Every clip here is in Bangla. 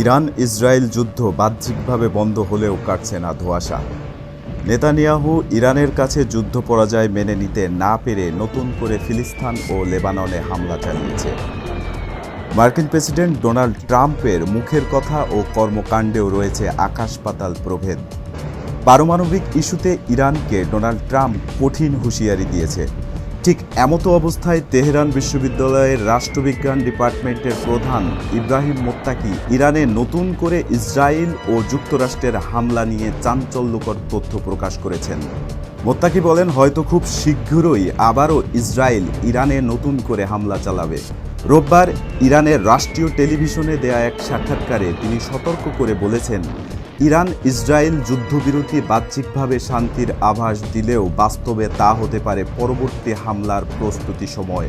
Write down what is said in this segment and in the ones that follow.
ইরান ইসরায়েল যুদ্ধ বাহ্যিকভাবে বন্ধ হলেও কাটছে না ধোঁয়াশা। নেতানিয়াহু ইরানের কাছে যুদ্ধ পরাজয় মেনে নিতে না পেরে নতুন করে ফিলিস্তান ও লেবাননে হামলা চালিয়েছে। মার্কিন প্রেসিডেন্ট ডোনাল্ড ট্রাম্পের মুখের কথা ও কর্মকাণ্ডেও রয়েছে আকাশ পাতাল প্রভেদ। পারমাণবিক ইস্যুতে ইরানকে ডোনাল্ড ট্রাম্প কঠিন হুঁশিয়ারি দিয়েছে। ঠিক এমতো অবস্থায় তেহরান বিশ্ববিদ্যালয়ের রাষ্ট্রবিজ্ঞান ডিপার্টমেন্টের প্রধান ইব্রাহিম মোত্তাকি ইরানে নতুন করে ইসরায়েল ও যুক্তরাষ্ট্রের হামলা নিয়ে চাঞ্চল্যকর তথ্য প্রকাশ করেছেন। মোত্তাকি বলেন, হয়তো খুব শীঘ্রই আবারও ইসরায়েল ইরানে নতুন করে হামলা চালাবে। রোববার ইরানের রাষ্ট্রীয় টেলিভিশনে দেয়া এক সাক্ষাৎকারে তিনি সতর্ক করে বলেছেন, ইরান ইসরায়েল যুদ্ধবিরতি বাহ্যিকভাবে শান্তির আভাস দিলেও বাস্তবে তা হতে পারে পরবর্তী হামলার প্রস্তুতি সময়।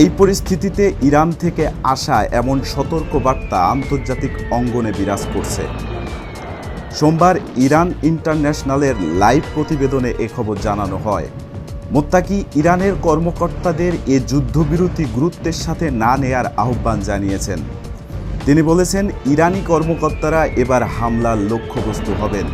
এই পরিস্থিতিতে ইরান থেকে আসা এমন সতর্ক বার্তা আন্তর্জাতিক অঙ্গনে বিরাজ করছে। সোমবার ইরান ইন্টারন্যাশনালের লাইভ প্রতিবেদনে এ খবর জানানো হয়। মোত্তাকি ইরানের কর্মকর্তাদের এ যুদ্ধবিরতি গুরুত্বের সাথে না নেয়ার আহ্বান জানিয়েছেন। তিনি বলেছেন, ইরানি কর্মকর্তারা এবার হামলার লক্ষ্যবস্তু হবেন।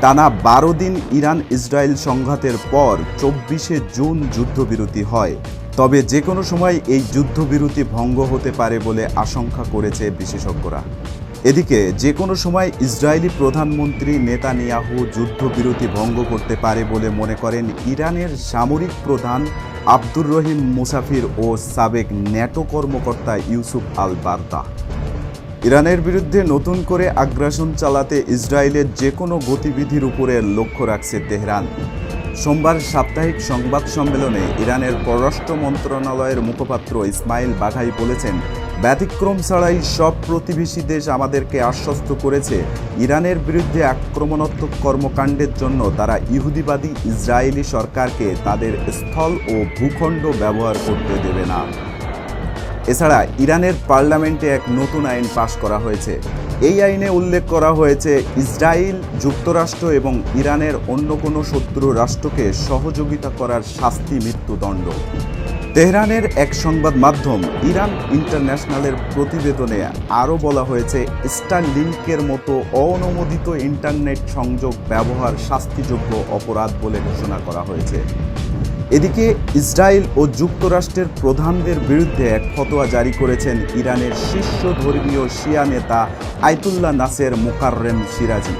টানা বারো দিন ইরান ইসরায়েল সংঘাতের পর চব্বিশে জুন যুদ্ধবিরতি হয়। তবে যে কোনো সময় এই যুদ্ধবিরতি ভঙ্গ হতে পারে বলে আশঙ্কা করেছে বিশেষজ্ঞরা। এদিকে যে কোনো সময় ইসরায়েলি প্রধানমন্ত্রী নেতানিয়াহু যুদ্ধবিরতি ভঙ্গ করতে পারে বলে মনে করেন ইরানের সামরিক প্রধান আব্দুর রহিম মুসাফির ও সাবেক ন্যাটো কর্মকর্তা ইউসুফ আল বার্তা ইরানের বিরুদ্ধে নতুন করে আগ্রাসন চালাতে ইসরায়েলের যে কোনো গতিবিধির উপরে লক্ষ্য রাখছে তেহরান। সোমবার সাপ্তাহিক সংবাদ সম্মেলনে ইরানের পররাষ্ট্র মন্ত্রণালয়ের মুখপাত্র ইসমাইল বাঘাই বলেছেন ব্যতিক্রম ছাড়াই সব প্রতিবেশী দেশ আমাদেরকে আশ্বস্ত করেছে। ইরানের বিরুদ্ধে আক্রমণাত্মক কর্মকাণ্ডের জন্য তারা ইহুদিবাদী ইসরায়েলি সরকারকে তাদের স্থল ও ভূখণ্ড ব্যবহার করতে দেবে না। এছাড়া ইরানের পার্লামেন্টে এক নতুন আইন পাশ করা হয়েছে। এই আইনে উল্লেখ করা হয়েছে, ইসরায়েল যুক্তরাষ্ট্র এবং ইরানের অন্য কোনো শত্রু রাষ্ট্রকে সহযোগিতা করার শাস্তি মৃত্যুদণ্ড। তেহরানের এক সংবাদ মাধ্যম ইরান ইন্টারন্যাশনালের প্রতিবেদনে আরও বলা হয়েছে, স্টারলিংকের মতো অননুমোদিত ইন্টারনেট সংযোগ ব্যবহার শাস্তিযোগ্য অপরাধ বলে ঘোষণা করা হয়েছে। এদিকে ইসরায়েল ও যুক্তরাষ্ট্রের প্রধানদের বিরুদ্ধে এক ফতোয়া জারি করেছেন ইরানের শীর্ষ ধর্মীয় শিয়া নেতা Ayatollah Naser Makarem Shirazi.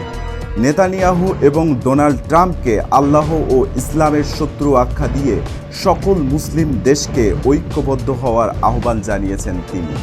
Netanyahu এবং ডোনাল্ড ট্রাম্পকে আল্লাহ ও ইসলামের শত্রু আখ্যা দিয়ে সকল মুসলিম দেশকে ঐক্যবদ্ধ হওয়ার আহ্বান জানিয়েছেন তিনি।